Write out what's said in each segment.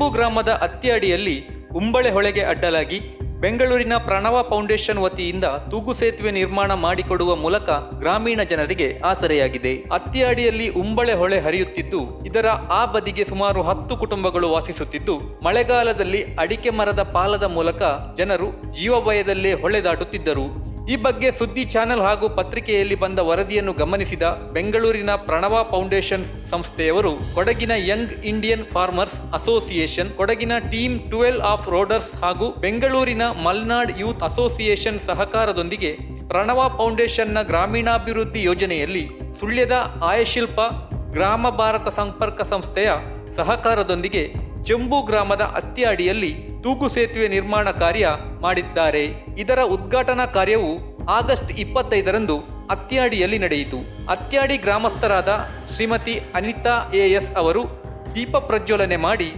ಚೆಂಬು ಗ್ರಾಮದ ಅತ್ತಿಯಡಿಯಲ್ಲಿ ಉಂಬಳೆ ಹೊಳೆಗೆ ಅಡ್ಡಲಾಗಿ ಬೆಂಗಳೂರಿನ ಪ್ರಣವ ಫೌಂಡೇಶನ್ ವತಿಯಿಂದ ತೂಗು ಸೇತುವೆ ನಿರ್ಮಾಣ ಮಾಡಿಕೊಡುವ ಮೂಲಕ ಗ್ರಾಮೀಣ ಜನರಿಗೆ ಆಸರೆಯಾಗಿದೆ. ಅತ್ತಿಯಾಡಿಯಲ್ಲಿ ಉಂಬಳೆ ಹೊಳೆ ಹರಿಯುತ್ತಿದ್ದು, ಇದರ ಆ ಬದಿಗೆ ಸುಮಾರು ಹತ್ತು ಕುಟುಂಬಗಳು ವಾಸಿಸುತ್ತಿದ್ದು, ಮಳೆಗಾಲದಲ್ಲಿ ಅಡಿಕೆ ಮರದ ಪಾಲದ ಮೂಲಕ ಜನರು ಜೀವಭಯದಲ್ಲೇ ಹೊಳೆ ದಾಟುತ್ತಿದ್ದರು ಈ ಬಗ್ಗೆ ಸುದ್ದಿ ಚಾನೆಲ್ ಹಾಗೂ ಪತ್ರಿಕೆಯಲ್ಲಿ ಬಂದ ವರದಿಯನ್ನು ಗಮನಿಸಿದ ಬೆಂಗಳೂರಿನ ಪ್ರಣವ ಫೌಂಡೇಶನ್ ಸಂಸ್ಥೆಯವರು, ಕೊಡಗಿನ ಯಂಗ್ ಇಂಡಿಯನ್ ಫಾರ್ಮರ್ಸ್ ಅಸೋಸಿಯೇಷನ್, ಕೊಡಗಿನ ಟೀಮ್ ಟ್ವೆಲ್ ಆಫ್ ರೋಡರ್ಸ್ ಹಾಗೂ ಬೆಂಗಳೂರಿನ ಮಲ್ನಾಡ್ ಯೂತ್ ಅಸೋಸಿಯೇಷನ್ ಸಹಕಾರದೊಂದಿಗೆ ಪ್ರಣವ ಫೌಂಡೇಶನ್ನ ಗ್ರಾಮೀಣಾಭಿವೃದ್ಧಿ ಯೋಜನೆಯಲ್ಲಿ ಸುಳ್ಯದ ಆಯಶಿಲ್ಪ ಗ್ರಾಮ ಭಾರತ ಸಂಪರ್ಕ ಸಂಸ್ಥೆಯ ಸಹಕಾರದೊಂದಿಗೆ ಚೆಂಬು ಗ್ರಾಮದ ಅತ್ತಿಯಾಡಿಯಲ್ಲಿ ತೂಗು ಸೇತುವೆ ನಿರ್ಮಾಣ ಕಾರ್ಯ ಮಾಡಿದ್ದಾರೆ. ಇದರ ಉದ್ಘಾಟನಾ ಕಾರ್ಯವು ಆಗಸ್ಟ್ ಇಪ್ಪತ್ತೈದರಂದು ಅತ್ಯಾಡಿಯಲ್ಲಿ ನಡೆಯಿತು. ಅತ್ಯಾಡಿ ಗ್ರಾಮಸ್ಥರಾದ ಶ್ರೀಮತಿ ಅನಿತಾ ಎಎಸ್ ಅವರು ದೀಪ ಪ್ರಜ್ವಲನೆ ಮಾಡಿ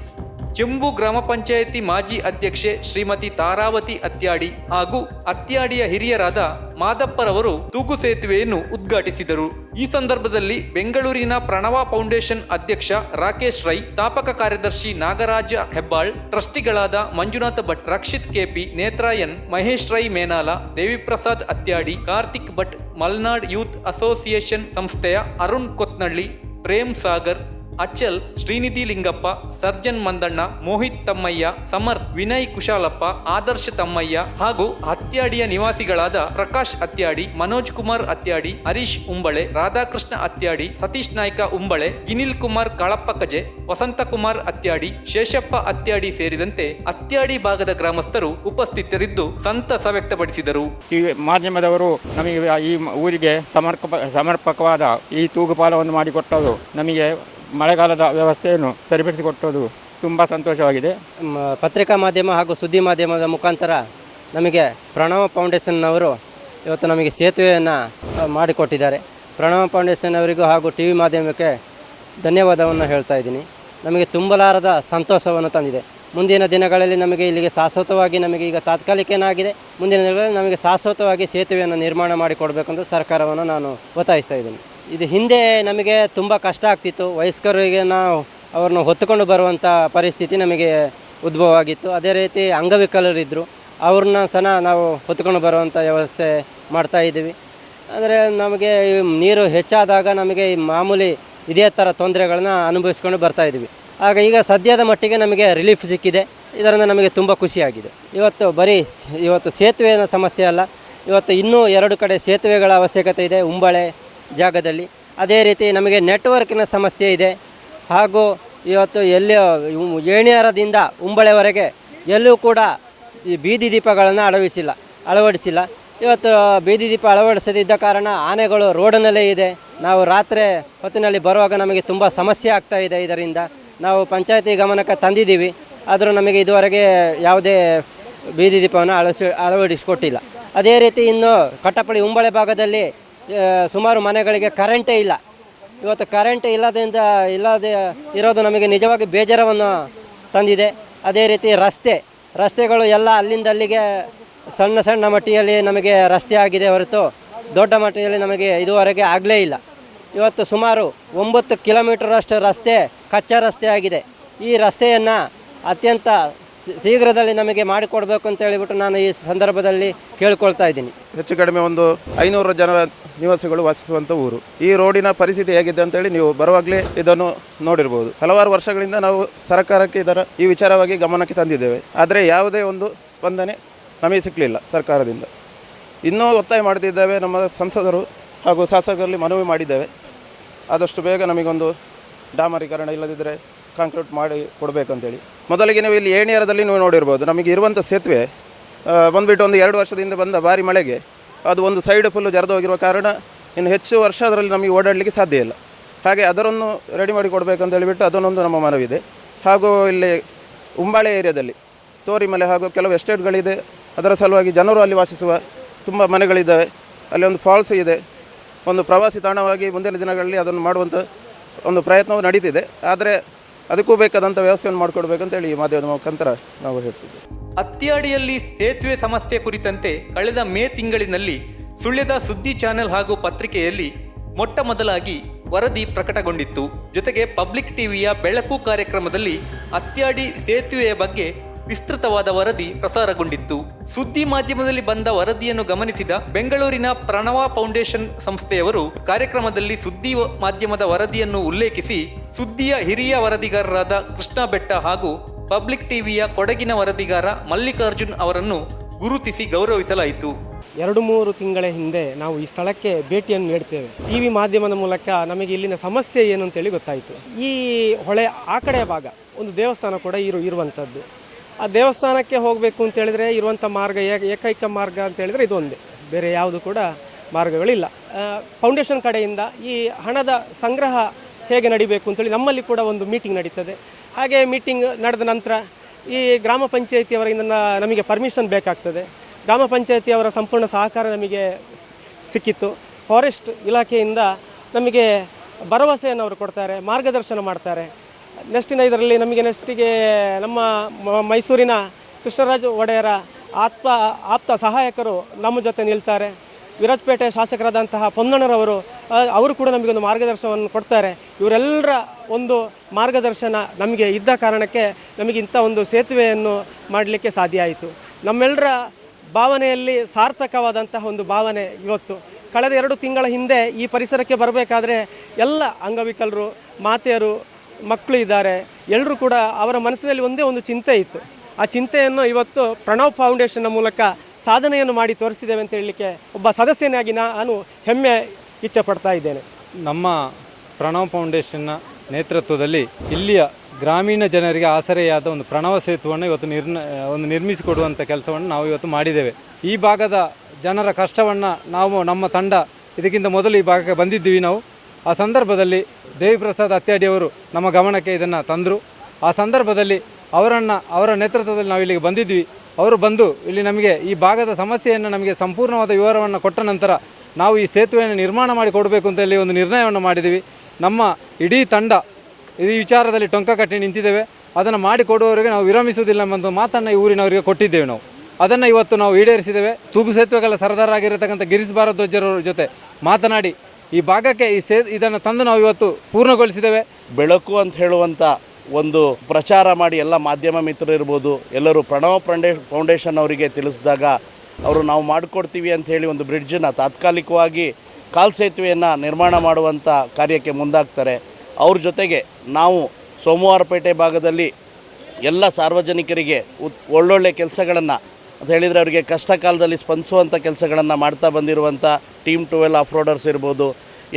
ಚೆಂಬು ಗ್ರಾಮ ಪಂಚಾಯಿತಿ ಮಾಜಿ ಅಧ್ಯಕ್ಷೆ ಶ್ರೀಮತಿ ತಾರಾವತಿ ಅತ್ಯಾಡಿ ಹಾಗೂ ಅತ್ಯಾಡಿಯ ಹಿರಿಯರಾದ ಮಾದಪ್ಪರವರು ತೂಗು ಸೇತುವೆಯನ್ನು ಉದ್ಘಾಟಿಸಿದರು. ಈ ಸಂದರ್ಭದಲ್ಲಿ ಬೆಂಗಳೂರಿನ ಪ್ರಣವ ಫೌಂಡೇಶನ್ ಅಧ್ಯಕ್ಷ ರಾಕೇಶ್ ರೈ, ತಾಪಕ ಕಾರ್ಯದರ್ಶಿ ನಾಗರಾಜ ಹೆಬ್ಬಾಳ್, ಟ್ರಸ್ಟಿಗಳಾದ Manjunatha Bhat, Rakshith K P ನೇತ್ರಾಯನ್ Mahesh Rai Menala, Deviprasad Athyadi, Karthik Bhat, Malnad youth association ಸಂಸ್ಥೆಯ ಅರುಣ್ ಕೊತ್ನಳ್ಳಿ, ಪ್ರೇಮ್ ಸಾಗರ್ ಅಚಲ್, ಶ್ರೀನಿಧಿ ಲಿಂಗಪ್ಪ, ಸರ್ಜನ್ ಮಂದಣ್ಣ, ಮೋಹಿತ್ ತಮ್ಮಯ್ಯ, ಸಮರ್ಥ್, ವಿನಯ್ ಕುಶಾಲಪ್ಪ, ಆದರ್ಶ ತಮ್ಮಯ್ಯ ಹಾಗೂ ಹತ್ಯಾಡಿಯ ನಿವಾಸಿಗಳಾದ ಪ್ರಕಾಶ್ ಅತ್ಯಾಡಿ ಮನೋಜ್ ಕುಮಾರ್ ಅತ್ಯಾಡಿ ಹರೀಶ್ ಉಂಬಳೆ, ರಾಧಾಕೃಷ್ಣ ಅತ್ಯಾಡಿ ಸತೀಶ್ ನಾಯ್ಕ ಉಂಬಳೆ, ಗಿನಿಲ್ ಕುಮಾರ್ ಕಳಪ್ಪಕಜೆ ವಸಂತಕುಮಾರ್ ಅತ್ಯಾಡಿ ಶೇಷಪ್ಪ ಅತ್ಯಾಡಿ ಸೇರಿದಂತೆ ಅತ್ಯಾಡಿ ಭಾಗದ ಗ್ರಾಮಸ್ಥರು ಉಪಸ್ಥಿತರಿದ್ದು ಸಂತಸ ವ್ಯಕ್ತಪಡಿಸಿದರು. ಈ ಮಾಧ್ಯಮದವರು ನಮಗೆ ಈ ಊರಿಗೆ ಸಮರ್ಪ, ಸಮರ್ಪಕವಾದ ಈ ತೂಗುಪಾಲವನ್ನು ಮಾಡಿಕೊಟ್ಟರು ನಮಗೆ ಮಳೆಗಾಲದ ವ್ಯವಸ್ಥೆಯನ್ನು ಸರಿಪಡಿಸಿಕೊಟ್ಟದು ತುಂಬ ಸಂತೋಷವಾಗಿದೆ. ಪತ್ರಿಕಾ ಮಾಧ್ಯಮ ಹಾಗೂ ಸುದ್ದಿ ಮಾಧ್ಯಮದ ಮುಖಾಂತರ ನಮಗೆ ಪ್ರಣವ ಫೌಂಡೇಶನ್ನವರು ಇವತ್ತು ನಮಗೆ ಸೇತುವೆಯನ್ನು ಮಾಡಿಕೊಟ್ಟಿದ್ದಾರೆ. ಪ್ರಣವ ಫೌಂಡೇಶನ್ ಅವರಿಗೂ ಹಾಗೂ ಟಿ ವಿ ಮಾಧ್ಯಮಕ್ಕೆ ಧನ್ಯವಾದವನ್ನು ಹೇಳ್ತಾ ಇದ್ದೀನಿ. ನಮಗೆ ತುಂಬಲಾರದ ಸಂತೋಷವನ್ನು ತಂದಿದೆ. ಮುಂದಿನ ದಿನಗಳಲ್ಲಿ ನಮಗೆ ಇಲ್ಲಿಗೆ ಶಾಶ್ವತವಾಗಿ ನಮಗೆ ಈಗ ತಾತ್ಕಾಲಿಕ ಏನಾಗಿದೆ, ಮುಂದಿನ ದಿನಗಳಲ್ಲಿ ನಮಗೆ ಶಾಶ್ವತವಾಗಿ ಸೇತುವೆಯನ್ನು ನಿರ್ಮಾಣ ಮಾಡಿಕೊಡಬೇಕೆಂದು ಸರ್ಕಾರವನ್ನು ನಾನು ಒತ್ತಾಯಿಸ್ತಾ ಇದ್ದೀನಿ. ಇದು ಹಿಂದೆ ನಮಗೆ ತುಂಬ ಕಷ್ಟ ಆಗ್ತಿತ್ತು. ವಯಸ್ಕರಿಗೆ ನಾವು ಅವ್ರನ್ನ ಹೊತ್ತುಕೊಂಡು ಬರುವಂಥ ಪರಿಸ್ಥಿತಿ ನಮಗೆ ಉದ್ಭವ ಆಗಿತ್ತು ಅದೇ ರೀತಿ ಅಂಗವಿಕಲರಿದ್ದರು. ಅವ್ರನ್ನ ಸಹ ನಾವು ಹೊತ್ಕೊಂಡು ಬರುವಂಥ ವ್ಯವಸ್ಥೆ ಮಾಡ್ತಾ ಇದ್ದೀವಿ. ಅಂದರೆ ನಮಗೆ ನೀರು ಹೆಚ್ಚಾದಾಗ ನಮಗೆ ಮಾಮೂಲಿ ಇದೇ ಥರ ತೊಂದರೆಗಳನ್ನ ಅನುಭವಿಸ್ಕೊಂಡು ಬರ್ತಾ ಇದ್ದೀವಿ. ಆಗ ಈಗ ಸದ್ಯದ ಮಟ್ಟಿಗೆ ನಮಗೆ ರಿಲೀಫ್ ಸಿಕ್ಕಿದೆ. ಇದರಿಂದ ನಮಗೆ ತುಂಬ ಖುಷಿಯಾಗಿದೆ. ಇವತ್ತು ಬರೀ ಇವತ್ತು ಸೇತುವೆಯ ಸಮಸ್ಯೆ ಅಲ್ಲ. ಇವತ್ತು ಇನ್ನೂ ಎರಡು ಕಡೆ ಸೇತುವೆಗಳ ಅವಶ್ಯಕತೆ ಇದೆ. ಉಂಬಳೆ ಜಾಗದಲ್ಲಿ. ಅದೇ ರೀತಿ ನಮಗೆ ನೆಟ್ವರ್ಕಿನ ಸಮಸ್ಯೆ ಇದೆ. ಹಾಗೂ ಇವತ್ತು ಎಲ್ಲಿ ಏಣಿಯಾರದಿಂದ ಉಂಬಳೆವರೆಗೆ ಎಲ್ಲೂ ಕೂಡ ಈ ಬೀದಿ ದೀಪಗಳನ್ನು ಅಳವಡಿಸಿಲ್ಲ ಅಳವಡಿಸಿಲ್ಲ. ಇವತ್ತು ಬೀದಿ ದೀಪ ಅಳವಡಿಸದಿದ್ದ ಕಾರಣ ಆನೆಗಳು ರೋಡಿನಲ್ಲೇ ಇದೆ. ನಾವು ರಾತ್ರಿ ಹೊತ್ತಿನಲ್ಲಿ ಬರುವಾಗ ನಮಗೆ ತುಂಬ ಸಮಸ್ಯೆ ಆಗ್ತಾ ಇದೆ ಇದರಿಂದ. ನಾವು ಪಂಚಾಯತಿ ಗಮನಕ್ಕೆ ತಂದಿದ್ದೀವಿ. ಆದರೂ ನಮಗೆ ಇದುವರೆಗೆ ಯಾವುದೇ ಬೀದಿ ದೀಪವನ್ನು ಅಳಸಿ, ಅಳವಡಿಸಿಕೊಟ್ಟಿಲ್ಲ. ಅದೇ ರೀತಿ ಇನ್ನು ಕಟ್ಟಪಡಿ ಉಂಬಳೆ ಭಾಗದಲ್ಲಿ ಸುಮಾರು ಮನೆಗಳಿಗೆ ಕರೆಂಟೇ ಇಲ್ಲ. ಇವತ್ತು ಕರೆಂಟ್ ಇಲ್ಲದಿಂದ ಇಲ್ಲದೆ ಇರೋದು ನಮಗೆ ನಿಜವಾಗಿ ಬೇಜಾರವನ್ನು ತಂದಿದೆ. ಅದೇ ರೀತಿ ರಸ್ತೆ, ರಸ್ತೆಗಳು ಎಲ್ಲ ಅಲ್ಲಿಂದ ಅಲ್ಲಿಗೆ ಸಣ್ಣ ಸಣ್ಣ ಮಟ್ಟಿಯಲ್ಲಿ ನಮಗೆ ರಸ್ತೆ ಆಗಿದೆ ಹೊರತು ದೊಡ್ಡ ಮಟ್ಟಿಯಲ್ಲಿ ನಮಗೆ ಇದುವರೆಗೆ ಆಗಲೇ ಇಲ್ಲ. ಇವತ್ತು ಸುಮಾರು ಒಂಬತ್ತು ಕಿಲೋಮೀಟರಷ್ಟು ರಸ್ತೆ, ಕಚ್ಚಾ ರಸ್ತೆ ಆಗಿದೆ. ಈ ರಸ್ತೆಯನ್ನು ಅತ್ಯಂತ ಶೀಘ್ರದಲ್ಲಿ ನಮಗೆ ಮಾಡಿಕೊಡ್ಬೇಕು ಅಂತ ಹೇಳಿಬಿಟ್ಟು ನಾನು ಈ ಸಂದರ್ಭದಲ್ಲಿ ಕೇಳಿಕೊಳ್ತಾ ಇದ್ದೀನಿ. ಹೆಚ್ಚು ಕಡಿಮೆ ಒಂದು ಐನೂರು ಜನರ ನಿವಾಸಿಗಳು ವಾಸಿಸುವಂಥ ಊರು. ಈ ರೋಡಿನ ಪರಿಸ್ಥಿತಿ ಹೇಗಿದೆ ಅಂತೇಳಿ ನೀವು ಬರುವಾಗಲೇ ಇದನ್ನು ನೋಡಿರ್ಬೋದು. ಹಲವಾರು ವರ್ಷಗಳಿಂದ ನಾವು ಸರ್ಕಾರಕ್ಕೆ ಇದರ ಈ ವಿಚಾರವಾಗಿ ಗಮನಕ್ಕೆ ತಂದಿದ್ದೇವೆ. ಆದರೆ ಯಾವುದೇ ಒಂದು ಸ್ಪಂದನೆ ನಮಗೆ ಸಿಕ್ಕಲಿಲ್ಲ ಸರ್ಕಾರದಿಂದ. ಇನ್ನೂ ಒತ್ತಾಯ ಮಾಡುತ್ತಿದ್ದೇವೆ ನಮ್ಮ ಸಂಸದರು ಹಾಗೂ ಶಾಸಕರಲ್ಲಿ ಮನವಿ ಮಾಡಿದ್ದೇವೆ. ಆದಷ್ಟು ಬೇಗ ನಮಗೊಂದು ಡಾಮರೀಕರಣ ಇಲ್ಲದಿದ್ದರೆ ಕಾಂಕ್ರೀಟ್ ಮಾಡಿ ಕೊಡಬೇಕಂತೇಳಿ. ಮೊದಲಿಗೆ ನೀವು ಇಲ್ಲಿ ಏಣಿಯರದಲ್ಲಿ ನೀವು ನೋಡಿರ್ಬೋದು. ನಮಗೆ ಇರುವಂಥ ಸೇತುವೆ ಬಂದುಬಿಟ್ಟು ಒಂದು ಎರಡು ವರ್ಷದಿಂದ ಬಂದ ಭಾರಿ ಮಳೆಗೆ ಅದು ಒಂದು ಸೈಡ್ ಫುಲ್ಲು ಜರಿದು ಹೋಗಿರುವ ಕಾರಣ ಇನ್ನು ಹೆಚ್ಚು ವರ್ಷ ಅದರಲ್ಲಿ ನಮಗೆ ಓಡಾಡಲಿಕ್ಕೆ ಸಾಧ್ಯ ಇಲ್ಲ. ಹಾಗೆ ಅದರನ್ನು ರೆಡಿ ಮಾಡಿ ಕೊಡಬೇಕಂತ ಹೇಳಿಬಿಟ್ಟು ಅದನ್ನೊಂದು ನಮ್ಮ ಮನವಿದೆ. ಹಾಗೂ ಇಲ್ಲಿ ಉಂಬಾಳೆ ಏರಿಯಾದಲ್ಲಿ ತೋರಿಮಲೆ ಹಾಗೂ ಕೆಲವು ಎಸ್ಟೇಟ್ಗಳಿದೆ ಅದರ ಸಲುವಾಗಿ ಜನರು ಅಲ್ಲಿ ವಾಸಿಸುವ ತುಂಬ ಮನೆಗಳಿದ್ದಾವೆ. ಅಲ್ಲಿ ಒಂದು ಫಾಲ್ಸ್ ಇದೆ. ಒಂದು ಪ್ರವಾಸಿ ತಾಣವಾಗಿ ಮುಂದಿನ ದಿನಗಳಲ್ಲಿ ಅದನ್ನು ಮಾಡುವಂಥ ಒಂದು ಪ್ರಯತ್ನವು ನಡೀತಿದೆ. ಆದರೆ ಅದಕ್ಕೂ ಬೇಕಾದಂಥ ವ್ಯವಸ್ಥೆಯನ್ನು ಮಾಡಿಕೊಡ್ಬೇಕಂತೇಳಿ ಈ ಮಾಧ್ಯಮದ ಮುಖಾಂತರ ನಾವು ಹೇಳ್ತೀವಿ ಅತ್ತಿಯಾಡಿಯಲ್ಲಿ ಸೇತುವೆ ಸಮಸ್ಯೆ ಕುರಿತಂತೆ ಕಳೆದ ಮೇ ತಿಂಗಳಿನಲ್ಲಿ ಸುಳ್ಯದ ಸುದ್ದಿ ಚಾನೆಲ್ ಹಾಗೂ ಪತ್ರಿಕೆಯಲ್ಲಿ ಮೊಟ್ಟ ಮೊದಲಾಗಿ ವರದಿ ಪ್ರಕಟಗೊಂಡಿತ್ತು. ಜೊತೆಗೆ ಪಬ್ಲಿಕ್ ಟಿವಿಯ ಬೆಳಕು ಕಾರ್ಯಕ್ರಮದಲ್ಲಿ ಅತ್ಯಾಡಿ ಸೇತುವೆಯ ಬಗ್ಗೆ ವಿಸ್ತೃತವಾದ ವರದಿ ಪ್ರಸಾರಗೊಂಡಿತ್ತು. ಸುದ್ದಿ ಮಾಧ್ಯಮದಲ್ಲಿ ಬಂದ ವರದಿಯನ್ನು ಗಮನಿಸಿದ ಬೆಂಗಳೂರಿನ ಪ್ರಣವ ಫೌಂಡೇಶನ್ ಸಂಸ್ಥೆಯವರು ಕಾರ್ಯಕ್ರಮದಲ್ಲಿ ಸುದ್ದಿ ಮಾಧ್ಯಮದ ವರದಿಯನ್ನು ಉಲ್ಲೇಖಿಸಿ, ಸುದ್ದಿಯ ಹಿರಿಯ ವರದಿಗಾರರಾದ ಕೃಷ್ಣ ಬೆಟ್ಟ ಹಾಗೂ ಪಬ್ಲಿಕ್ ಟಿವಿಯ ಕೊಡಗಿನ ವರದಿಗಾರ ಮಲ್ಲಿಕಾರ್ಜುನ್ ಅವರನ್ನು ಗುರುತಿಸಿ ಗೌರವಿಸಲಾಯಿತು. ಎರಡು ಮೂರು ತಿಂಗಳ ಹಿಂದೆ ನಾವು ಈ ಸ್ಥಳಕ್ಕೆ ಭೇಟಿಯನ್ನು ನೀಡ್ತೇವೆ. ಟಿ ವಿ ಮಾಧ್ಯಮದ ಮೂಲಕ ನಮಗೆ ಇಲ್ಲಿನ ಸಮಸ್ಯೆ ಏನು ಅಂತೇಳಿ ಗೊತ್ತಾಯಿತು. ಈ ಹೊಳೆ ಆ ಭಾಗ, ಒಂದು ದೇವಸ್ಥಾನ ಕೂಡ ಇರು ಇರುವಂಥದ್ದು. ಆ ದೇವಸ್ಥಾನಕ್ಕೆ ಹೋಗಬೇಕು ಅಂತ ಹೇಳಿದ್ರೆ ಇರುವಂಥ ಮಾರ್ಗ ಏಕ- ಏಕೈಕ ಮಾರ್ಗ ಅಂತ ಹೇಳಿದ್ರೆ ಇದೊಂದೇ. ಬೇರೆ ಯಾವುದು ಕೂಡ ಮಾರ್ಗಗಳಿಲ್ಲ. ಫೌಂಡೇಶನ್ ಕಡೆಯಿಂದ ಈ ಹಣದ ಸಂಗ್ರಹ ಹೇಗೆ ನಡಿಬೇಕು ಅಂತೇಳಿ ನಮ್ಮಲ್ಲಿ ಕೂಡ ಒಂದು ಮೀಟಿಂಗ್ ನಡೀತದೆ. ಹಾಗೆ ಮೀಟಿಂಗ್ ನಡೆದ ನಂತರ ಈ ಗ್ರಾಮ ಪಂಚಾಯಿತಿಯವರಿಂದ ನಮಗೆ ಪರ್ಮಿಷನ್ ಬೇಕಾಗ್ತದೆ. ಗ್ರಾಮ ಪಂಚಾಯಿತಿಯವರ ಸಂಪೂರ್ಣ ಸಹಕಾರ ನಮಗೆ ಸಿಕ್ಕಿತ್ತು. ಫಾರೆಸ್ಟ್ ಇಲಾಖೆಯಿಂದ ನಮಗೆ ಭರವಸೆಯನ್ನು ಅವರು ಕೊಡ್ತಾರೆ, ಮಾರ್ಗದರ್ಶನ ಮಾಡ್ತಾರೆ. ನೆಕ್ಸ್ಟಿನ ಇದರಲ್ಲಿ ನಮಗೆ ನೆಕ್ಸ್ಟಿಗೆ ನಮ್ಮ ಮೈಸೂರಿನ ಕೃಷ್ಣರಾಜ ಒಡೆಯರ ಆತ್ಮ, ಆಪ್ತ ಸಹಾಯಕರು ನಮ್ಮ ಜೊತೆ ನಿಲ್ತಾರೆ. ವಿರಾಜಪೇಟೆ ಶಾಸಕರಾದಂತಹ ಪೊನ್ನಣ್ಣರವರು ಅವರು ಕೂಡ ನಮಗೊಂದು ಮಾರ್ಗದರ್ಶನವನ್ನು ಕೊಡ್ತಾರೆ. ಇವರೆಲ್ಲರ ಒಂದು ಮಾರ್ಗದರ್ಶನ ನಮಗೆ ಇದ್ದ ಕಾರಣಕ್ಕೆ ನಮಗೆ ಇಂಥ ಒಂದು ಸೇತುವೆಯನ್ನು ಮಾಡಲಿಕ್ಕೆ ಸಾಧ್ಯ ಆಯಿತು. ನಮ್ಮೆಲ್ಲರ ಭಾವನೆಯಲ್ಲಿ ಸಾರ್ಥಕವಾದಂತಹ ಒಂದು ಭಾವನೆ ಇವತ್ತು. ಕಳೆದ ಎರಡು ತಿಂಗಳ ಹಿಂದೆ ಈ ಪರಿಸರಕ್ಕೆ ಬರಬೇಕಾದ್ರೆ ಎಲ್ಲ ಅಂಗವಿಕಲರು, ಮಾತೆಯರು ಮಕ್ಕಳು ಇದ್ದಾರೆ ಎಲ್ಲರೂ ಕೂಡ ಅವರ ಮನಸ್ಸಿನಲ್ಲಿ ಒಂದೇ ಒಂದು ಚಿಂತೆ ಇತ್ತು. ಆ ಚಿಂತೆಯನ್ನು ಇವತ್ತು ಪ್ರಣವ್ ಫೌಂಡೇಶನ್ನ ಮೂಲಕ ಸಾಧನೆಯನ್ನು ಮಾಡಿ ತೋರಿಸಿದ್ದೇವೆ ಅಂತ ಹೇಳಲಿಕ್ಕೆ ಒಬ್ಬ ಸದಸ್ಯನಾಗಿ ನಾನು ಹೆಮ್ಮೆ ಇಚ್ಛಪಡ್ತಾ ಇದ್ದೇನೆ. ನಮ್ಮ ಪ್ರಣವ್ ಫೌಂಡೇಶನ್ನ ನೇತೃತ್ವದಲ್ಲಿ ಇಲ್ಲಿಯ ಗ್ರಾಮೀಣ ಜನರಿಗೆ ಆಸರೆಯಾದ ಒಂದು ಪ್ರಣವ ಸೇತುವನ್ನು ಇವತ್ತು ನಿರ್ನ, ಒಂದು ನಿರ್ಮಿಸಿಕೊಡುವಂಥ ಕೆಲಸವನ್ನು ನಾವು ಇವತ್ತು ಮಾಡಿದ್ದೇವೆ. ಈ ಭಾಗದ ಜನರ ಕಷ್ಟವನ್ನು ನಾವು ನಮ್ಮ ತಂಡ, ಇದಕ್ಕಿಂತ ಮೊದಲು ಈ ಭಾಗಕ್ಕೆ ಬಂದಿದ್ದೀವಿ ನಾವು. ಆ ಸಂದರ್ಭದಲ್ಲಿ ದೇವಿಪ್ರಸಾದ್ ಅತ್ಯಾಡಿಯವರು ನಮ್ಮ ಗಮನಕ್ಕೆ ಇದನ್ನು ತಂದರು. ಆ ಸಂದರ್ಭದಲ್ಲಿ ಅವರನ್ನು, ಅವರ ನೇತೃತ್ವದಲ್ಲಿ ನಾವು ಇಲ್ಲಿಗೆ ಬಂದಿದ್ವಿ. ಅವರು ಬಂದು ಇಲ್ಲಿ ನಮಗೆ ಈ ಭಾಗದ ಸಮಸ್ಯೆಯನ್ನು ನಮಗೆ ಸಂಪೂರ್ಣವಾದ ವಿವರವನ್ನು ಕೊಟ್ಟ ನಂತರ ನಾವು ಈ ಸೇತುವೆಯನ್ನು ನಿರ್ಮಾಣ ಮಾಡಿ ಕೊಡಬೇಕು ಅಂತ ಇಲ್ಲಿ ಒಂದು ನಿರ್ಣಯವನ್ನು ಮಾಡಿದ್ದೀವಿ ನಮ್ಮ ಇಡೀ ತಂಡ, ಈ ವಿಚಾರದಲ್ಲಿ ಟೊಂಕ ಕಟ್ಟಿ ನಿಂತಿದ್ದೇವೆ. ಅದನ್ನು ಮಾಡಿಕೊಡುವವರಿಗೆ ನಾವು ವಿರಮಿಸುವುದಿಲ್ಲ ಎಂಬ ಮಾತನ್ನು ಈ ಊರಿನವರಿಗೆ ಕೊಟ್ಟಿದ್ದೇವೆ ನಾವು. ಅದನ್ನು ಇವತ್ತು ನಾವು ಈಡೇರಿಸಿದ್ದೇವೆ. ತೂಗು ಸೇತುವೆಗಳ ಸರದಾರಾಗಿರತಕ್ಕಂಥ ಗಿರೀಶ್ ಭಾರದ್ವಾಜರವರ ಜೊತೆ ಮಾತನಾಡಿ ಈ ಭಾಗಕ್ಕೆ ಈ ಸೇ ಇದನ್ನು ತಂದು ನಾವು ಇವತ್ತು ಪೂರ್ಣಗೊಳಿಸಿದ್ದೇವೆ. ಬೆಳಕು ಅಂತ ಹೇಳುವಂಥ ಒಂದು ಪ್ರಚಾರ ಮಾಡಿ ಎಲ್ಲ ಮಾಧ್ಯಮ ಮಿತ್ರರು ಇರ್ಬೋದು, ಎಲ್ಲರೂ ಪ್ರಣವ ಫೌಂಡೇ ಫೌಂಡೇಶನ್ ಅವರಿಗೆ ತಿಳಿಸಿದಾಗ ಅವರು ನಾವು ಮಾಡಿಕೊಡ್ತೀವಿ ಅಂತ ಹೇಳಿ ಒಂದು ಬ್ರಿಡ್ಜನ್ನು ತಾತ್ಕಾಲಿಕವಾಗಿ ಕಾಲ್ ಸೇತುವೆಯನ್ನು ನಿರ್ಮಾಣ ಮಾಡುವಂಥ ಕಾರ್ಯಕ್ಕೆ ಮುಂದಾಗ್ತಾರೆ. ಅವ್ರ ಜೊತೆಗೆ ನಾವು ಸೋಮವಾರಪೇಟೆ ಭಾಗದಲ್ಲಿ ಎಲ್ಲ ಸಾರ್ವಜನಿಕರಿಗೆ ಉತ್, ಒಳ್ಳೊಳ್ಳೆ ಕೆಲಸಗಳನ್ನು ಅಂತ ಹೇಳಿದರೆ ಅವರಿಗೆ ಕಷ್ಟ ಕಾಲದಲ್ಲಿ ಸ್ಪಂದಿಸುವಂಥ ಕೆಲಸಗಳನ್ನು ಮಾಡ್ತಾ ಬಂದಿರುವಂಥ ಟೀಮ್ ಟುವೆಲ್ ಆಫ್ ರೋಡರ್ಸ್ ಇರ್ಬೋದು,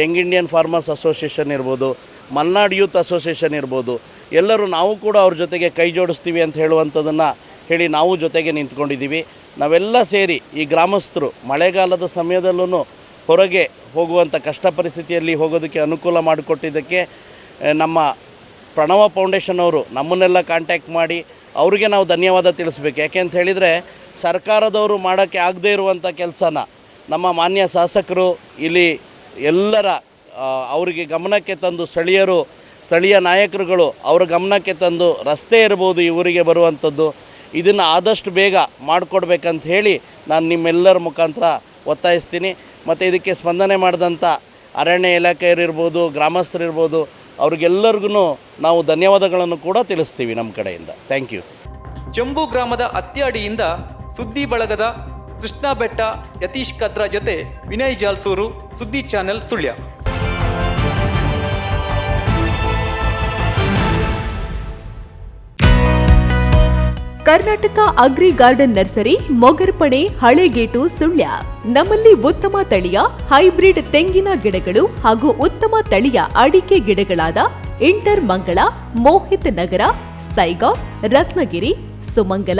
ಯಂಗ್ ಇಂಡಿಯನ್ ಫಾರ್ಮರ್ಸ್ ಅಸೋಸಿಯೇಷನ್ ಇರ್ಬೋದು, ಮಲ್ನಾಡ್ ಯೂತ್ ಅಸೋಸಿಯೇಷನ್ ಇರ್ಬೋದು, ಎಲ್ಲರೂ ನಾವು ಕೂಡ ಅವ್ರ ಜೊತೆಗೆ ಕೈ ಜೋಡಿಸ್ತೀವಿ ಅಂತ ಹೇಳುವಂಥದ್ದನ್ನು ಹೇಳಿ ನಾವು ಜೊತೆಗೆ ನಿಂತ್ಕೊಂಡಿದ್ದೀವಿ. ನಾವೆಲ್ಲ ಸೇರಿ ಈ ಗ್ರಾಮಸ್ಥರು ಮಳೆಗಾಲದ ಸಮಯದಲ್ಲೂ ಹೊರಗೆ ಹೋಗುವಂಥ ಕಷ್ಟ ಪರಿಸ್ಥಿತಿಯಲ್ಲಿ ಹೋಗೋದಕ್ಕೆ ಅನುಕೂಲ ಮಾಡಿಕೊಟ್ಟಿದ್ದಕ್ಕೆ ನಮ್ಮ ಪ್ರಣವ ಫೌಂಡೇಶನ್ ಅವರು ನಮ್ಮನ್ನೆಲ್ಲ ಕಾಂಟ್ಯಾಕ್ಟ್ ಮಾಡಿ ಅವ್ರಿಗೆ ನಾವು ಧನ್ಯವಾದ ತಿಳಿಸ್ಬೇಕು. ಯಾಕೆ ಅಂತ ಹೇಳಿದರೆ ಸರ್ಕಾರದವರು ಮಾಡೋಕ್ಕೆ ಆಗದೇ ಇರುವಂಥ ಕೆಲಸನ ನಮ್ಮ ಮಾನ್ಯ ಶಾಸಕರು ಇಲ್ಲಿ ಎಲ್ಲರ ಅವರಿಗೆ ಗಮನಕ್ಕೆ ತಂದು ಸ್ಥಳೀಯರು, ಸ್ಥಳೀಯ ನಾಯಕರುಗಳು ಅವರ ಗಮನಕ್ಕೆ ತಂದು ರಸ್ತೆ ಇರ್ಬೋದು ಇವರಿಗೆ ಬರುವಂಥದ್ದು, ಇದನ್ನು ಆದಷ್ಟು ಬೇಗ ಮಾಡಿಕೊಡ್ಬೇಕಂತ ಹೇಳಿ ನಾನು ನಿಮ್ಮೆಲ್ಲರ ಮುಖಾಂತರ ಒತ್ತಾಯಿಸ್ತೀನಿ. ಮತ್ತು ಇದಕ್ಕೆ ಸ್ಪಂದನೆ ಮಾಡಿದಂಥ ಅರಣ್ಯ ಇಲಾಖೆಯರಿರ್ಬೋದು ಗ್ರಾಮಸ್ಥರಿರ್ಬೋದು ಅವ್ರಿಗೆಲ್ಲರಿಗೂ ನಾವು ಧನ್ಯವಾದಗಳನ್ನು ಕೂಡ ತಿಳಿಸ್ತೀವಿ ನಮ್ಮ ಕಡೆಯಿಂದ. ಥ್ಯಾಂಕ್ ಯು ಜಂಬು ಗ್ರಾಮದ ಅತ್ಯಾಡಿಯಿಂದ ಸುದ್ದಿ ಬಳಗದ ಕೃಷ್ಣ ಬೆಟ್ಟ, ಯತೀಶ್ ಕದ್ರಾ ಜೊತೆ ವಿನಯ್ ಜಾಲ್ಸೂರು, ಸುದ್ದಿ channel Sullia. Karnataka agri garden nursery Mogarpane Halegetu, Sullia. ನಮ್ಮಲ್ಲಿ ಉತ್ತಮ ತಳಿಯ, ಹೈಬ್ರಿಡ್ ತೆಂಗಿನ ಗಿಡಗಳು ಹಾಗೂ ಉತ್ತಮ ತಳಿಯ ಅಡಿಕೆ ಗಿಡಗಳಾದ ಇಂಟರ್ ಮಂಗಳ, ಮೋಹಿತ್ ನಗರ, ಸೈಗಾ, ರತ್ನಗಿರಿ, ಸುಮಂಗಲ